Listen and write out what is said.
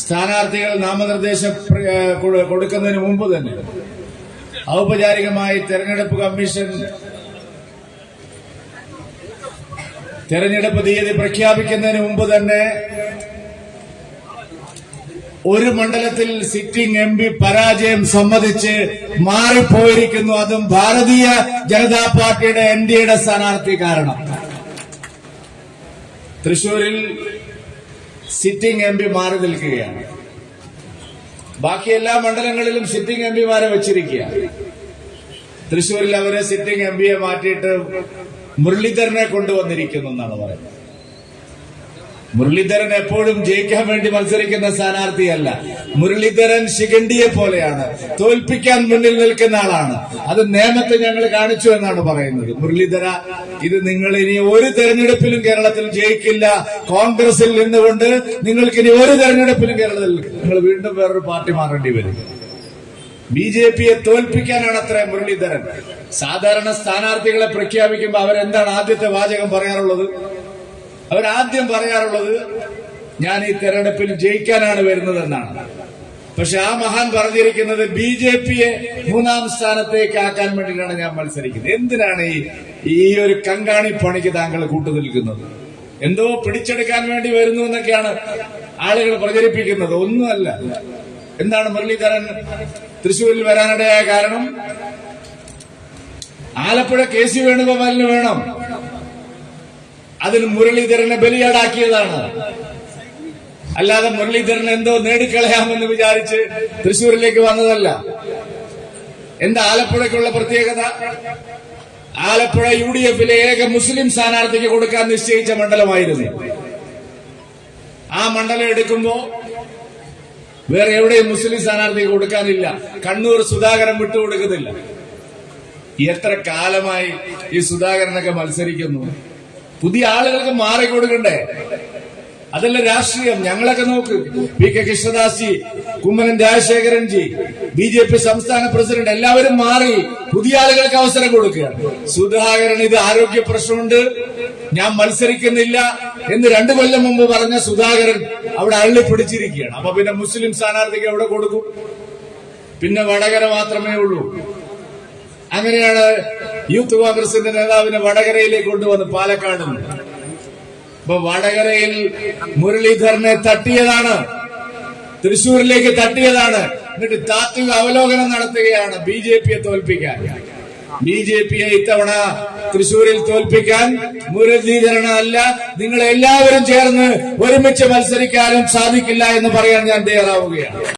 സ്ഥാനാർത്ഥികൾ നാമനിർദ്ദേശം കൊടുക്കുന്നതിന് മുമ്പ് തന്നെ ഔപചാരികമായി തെരഞ്ഞെടുപ്പ് കമ്മീഷൻ തെരഞ്ഞെടുപ്പ് തീയതി പ്രഖ്യാപിക്കുന്നതിന് മുമ്പ് തന്നെ ഒരു മണ്ഡലത്തിൽ സിറ്റിംഗ് എം പി പരാജയം സമ്മതിച്ച് മാറിപ്പോയിരിക്കുന്നു. അതും ഭാരതീയ ജനതാ പാർട്ടിയുടെ എൻ ഡി എയുടെ സ്ഥാനാർത്ഥി കാരണം. തൃശൂരിൽ സിറ്റിംഗ് എം പി മാറി നിൽക്കുകയാണ്. ബാക്കി എല്ലാ മണ്ഡലങ്ങളിലും സിറ്റിംഗ് എം പിമാരെ വെച്ചിരിക്കുക തൃശൂരിൽ അവരെ സിറ്റിംഗ് എം പിയെ മാറ്റിയിട്ട് മുരളീധരനെ കൊണ്ടുവന്നിരിക്കുന്നു എന്നാണ് പറയുന്നത്. മുരളീധരൻ എപ്പോഴും ജയിക്കാൻ വേണ്ടി മത്സരിക്കുന്ന സ്ഥാനാർത്ഥിയല്ല. മുരളീധരൻ ശിഖണ്ഡിയെ പോലെയാണ്. തോൽപ്പിക്കാൻ മുന്നിൽ നിൽക്കുന്ന ആളാണ്. അത് നിയമത്തെ ഞങ്ങൾ കാണിച്ചു എന്നാണ് പറയുന്നത്. മുരളീധര ഇത് നിങ്ങൾ ഇനി ഒരു തെരഞ്ഞെടുപ്പിലും കേരളത്തിൽ ജയിക്കില്ല. കോൺഗ്രസിൽ നിന്നുകൊണ്ട് നിങ്ങൾക്ക് ഇനി ഒരു തെരഞ്ഞെടുപ്പിലും കേരളത്തിൽ നിങ്ങൾ വീണ്ടും വേറൊരു പാർട്ടി മാറേണ്ടി വരും. ബി ജെ പിയെ തോൽപ്പിക്കാനാണ് അത്ര മുരളീധരൻ. സാധാരണ സ്ഥാനാർത്ഥികളെ പ്രഖ്യാപിക്കുമ്പോൾ അവരെന്താണ് ആദ്യത്തെ വാചകം പറയാറുള്ളത്? അവരാദ്യം പറയാറുള്ളത് ഞാൻ ഈ തെരഞ്ഞെടുപ്പിൽ ജയിക്കാനാണ് വരുന്നതെന്നാണ്. പക്ഷെ ആ മഹാൻ പറഞ്ഞിരിക്കുന്നത് ബി ജെ പിയെ മൂന്നാം സ്ഥാനത്തേക്ക് ആക്കാൻ വേണ്ടിയിട്ടാണ് ഞാൻ മത്സരിക്കുന്നത്. എന്തിനാണ് ഈ ഈ ഒരു കങ്കാണി പണിക്ക് താങ്കൾ കൂട്ടുനിൽക്കുന്നത്? എന്തോ പിടിച്ചെടുക്കാൻ വേണ്ടി വരുന്നു എന്നൊക്കെയാണ് ആളുകൾ പ്രചരിപ്പിക്കുന്നത്. ഒന്നുമല്ല. എന്താണ് മുരളീധരൻ തൃശൂരിൽ വരാനിടയായ കാരണം? ആലപ്പുഴ കെ സി വേണുഗോപാലിന് വേണം. അതിന് മുരളീധരനെ ബലിയാടാക്കിയതാണ്. അല്ലാതെ മുരളീധരൻ എന്തോ നേടിക്കളയാമെന്ന് വിചാരിച്ച് തൃശൂരിലേക്ക് വന്നതല്ല. എന്താ ആലപ്പുഴയ്ക്കുള്ള പ്രത്യേകത? ആലപ്പുഴ യു ഡി എഫിലെ ഏക മുസ്ലിം സ്ഥാനാർത്ഥിക്ക് കൊടുക്കാൻ നിശ്ചയിച്ച മണ്ഡലമായിരുന്നു. ആ മണ്ഡലം എടുക്കുമ്പോ വേറെ എവിടെയും മുസ്ലിം സ്ഥാനാർത്ഥിക്ക് കൊടുക്കാനില്ല. കണ്ണൂർ സുധാകരൻ വിട്ടുകൊടുക്കുന്നില്ല എത്ര കാലമായി ഈ സുധാകരനൊക്കെ മത്സരിക്കുന്നു? പുതിയ ആളുകൾക്ക് മാറി കൊടുക്കണ്ടേ? അതല്ല രാഷ്ട്രീയം. ഞങ്ങളൊക്കെ നോക്ക്. P K Krishnadas Kummanam Rajasekharan ji B J P സംസ്ഥാന പ്രസിഡന്റ് എല്ലാവരും മാറി പുതിയ ആളുകൾക്ക് അവസരം കൊടുക്കുക. സുധാകരൻ ഇത് ആരോഗ്യ പ്രശ്നമുണ്ട്. ഞാൻ മത്സരിക്കുന്നില്ല എന്ന് രണ്ടു കൊല്ലം മുമ്പ് പറഞ്ഞ സുധാകരൻ അവിടെ അള്ളി പിടിച്ചിരിക്കുകയാണ് അപ്പൊ പിന്നെ മുസ്ലിം സ്ഥാനാർത്ഥിക്ക് എവിടെ കൊടുക്കും. പിന്നെ വടകര മാത്രമേ ഉള്ളൂ. അങ്ങനെയാണ് യൂത്ത് കോൺഗ്രസിന്റെ നേതാവിനെ വടകരയിലേക്ക് കൊണ്ടുവന്ന് പാലക്കാട്. ഇപ്പൊ വടകരയിൽ മുരളീധരനെ തട്ടിയതാണ്. തൃശൂരിലേക്ക് തട്ടിയതാണ്. എന്നിട്ട് താത്വിക അവലോകനം നടത്തുകയാണ് ബി ജെ പിയെ തോൽപ്പിക്കാൻ. ബി ജെ പിയെ ഇത്തവണ തൃശൂരിൽ തോൽപ്പിക്കാൻ മുരളീധരനല്ല നിങ്ങൾ എല്ലാവരും ചേർന്ന് ഒരുമിച്ച് മത്സരിക്കാനും സാധിക്കില്ല എന്ന് പറയാൻ ഞാൻ തയ്യാറാവുകയാണ്.